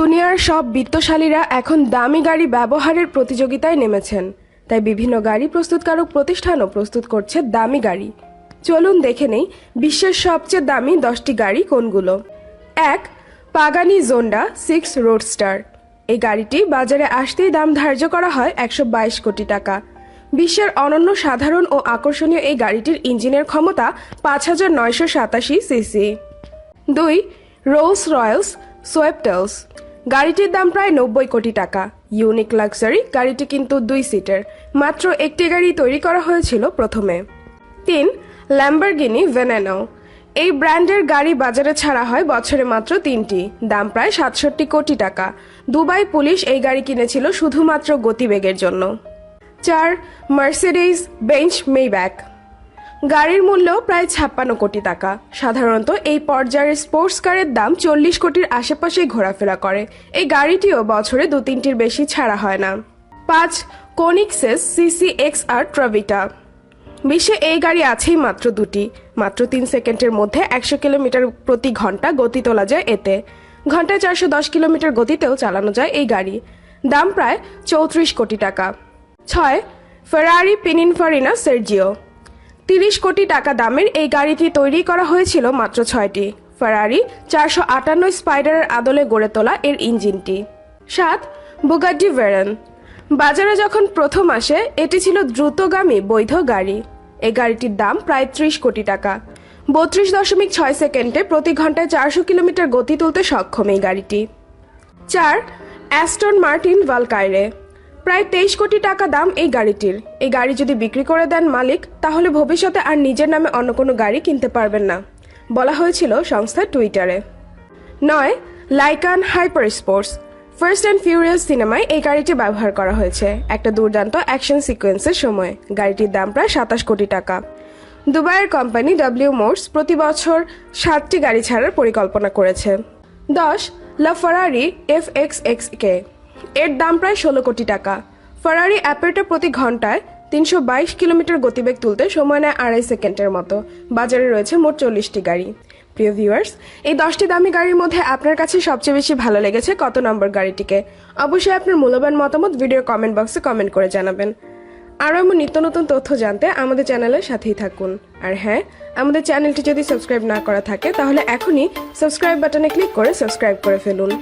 দুনিয়ার সব বিত্তশালীরা এখন দামি গাড়ি ব্যবহারের প্রতিযোগিতায় নেমেছেন। তাই বিভিন্ন গাড়ি প্রস্তুতকারক প্রতিষ্ঠানও প্রস্তুত করছে দামি গাড়ি। চলুন দেখে নেই বিশ্বের সবচেয়ে দামি দশটি গাড়ি কোনগুলো। এক, পাগানি জোন্ডা সিক্স রোডস্টার। এই গাড়িটি বাজারে আসতেই দাম ধার্য করা হয় একশো বাইশ কোটি টাকা। বিশ্বের অনন্য সাধারণ ও আকর্ষণীয় এই গাড়িটির ইঞ্জিনের ক্ষমতা পাঁচ হাজার নয়শো সাতাশি সিসি। দুই, রোলস রয়্যালস সোয়েপটেলস। গাড়িটির দাম প্রায় নব্বই কোটি টাকা। ইউনিক লাক্সারি গাড়িটি কিন্তু দুই সিটের। মাত্র একটি গাড়ি তৈরি করা হয়েছিল প্রথমে। তিন, ল্যাম্বরগিনি ভেনানো। এই ব্র্যান্ডের গাড়ি বাজারে ছাড়া হয় বছরে মাত্র তিনটি। দাম প্রায় সাতষট্টি কোটি টাকা। দুবাই পুলিশ এই গাড়ি কিনেছিল শুধুমাত্র গতিবেগের জন্য। চার মার্সিডিজ বেঞ্চ মেইব্যাক। গাড়ির মূল্য প্রায় ছাপ্পান্ন কোটি টাকা। সাধারণত এই পর্যায়ের স্পোর্টস কারের দাম চল্লিশ কোটির আশেপাশেই ঘোরাফেরা করে। এই গাড়িটিও বছরে দু তিনটির বেশি ছাড়া হয় না। পাঁচ কোনিক্সেস সিসি এক্স আর ট্রাভিটা। বিশ্বে এই গাড়ি আছেই মাত্র দুটি। মাত্র তিন সেকেন্ডের মধ্যে একশো কিলোমিটার প্রতি ঘণ্টা গতি তোলা যায় এতে। ঘন্টায় চারশো দশ কিলোমিটার গতিতেও চালানো যায় এই গাড়ি। দাম প্রায় চৌত্রিশ কোটি টাকা। ছয়, ফেরারি পিনিনফারিনা সের্জিও। তিরিশ কোটি টাকা দামের এই গাড়িটি তৈরি করা হয়েছিল মাত্র ছয়টি। ফারারি চারশো আটান্ন স্পাইডারের আদলে গড়ে তোলা এর ইঞ্জিনটি। সাত বুগাডি ভেরেন বাজারে যখন প্রথম আসে, এটি ছিল দ্রুতগামী বৈধ গাড়ি। এই গাড়িটির দাম প্রায় ত্রিশ কোটি টাকা। বত্রিশ দশমিক ছয় সেকেন্ডে প্রতি ঘন্টায় চারশো কিলোমিটার গতি তুলতে সক্ষম এই গাড়িটি। চার অ্যাস্টন মার্টিন ভালকাইরে প্রায় তেইশ কোটি টাকা দাম এই গাড়িটির। এই গাড়ি যদি বিক্রি করে দেন মালিক, তাহলে ভবিষ্যতে আর নিজের নামে অন্য কোনো গাড়ি কিনতে পারবেন না, বলা হয়েছিল সংস্থার টুইটারে। নয়, Lykan hyper sports fast and furious সিনেমায় এই গাড়িটি ব্যবহার করা হয়েছে। একটা দুর্দান্ত অ্যাকশন সিকোয়েন্সের সময়। গাড়িটির দাম প্রায় সাতাশ কোটি টাকা। দুবাইয়ের কোম্পানি ডাব্লিউ মোর্স প্রতি বছর সাতটি গাড়ি ছাড়ার পরিকল্পনা করেছে। দশ La Ferrari F X X K. এর দাম প্রায় ষোলো কোটি টাকা। ফারারি অ্যাপেটা প্রতি ঘন্টায় তিনশো বাইশ কিলোমিটার গতিবেগ তুলতে সময় নেয় আড়াই সেকেন্ডের মতো। বাজারে রয়েছে মোট চল্লিশটি গাড়ি। প্রিয় ভিউয়ার্স এই দশটি দামি গাড়ির মধ্যে আপনার কাছে সবচেয়ে বেশি ভালো লেগেছে কত নম্বর গাড়িটিকে? অবশ্যই আপনার মূল্যবান মতামত ভিডিও কমেন্ট বক্সে কমেন্ট করে জানাবেন। আরও এমন নিত্য নতুন তথ্য জানতে আমাদের চ্যানেলের সাথেই থাকুন। আর হ্যাঁ আমাদের চ্যানেলটি যদি সাবস্ক্রাইব না করা থাকে, তাহলে এখনই সাবস্ক্রাইব বাটনে ক্লিক করে সাবস্ক্রাইব করে ফেলুন।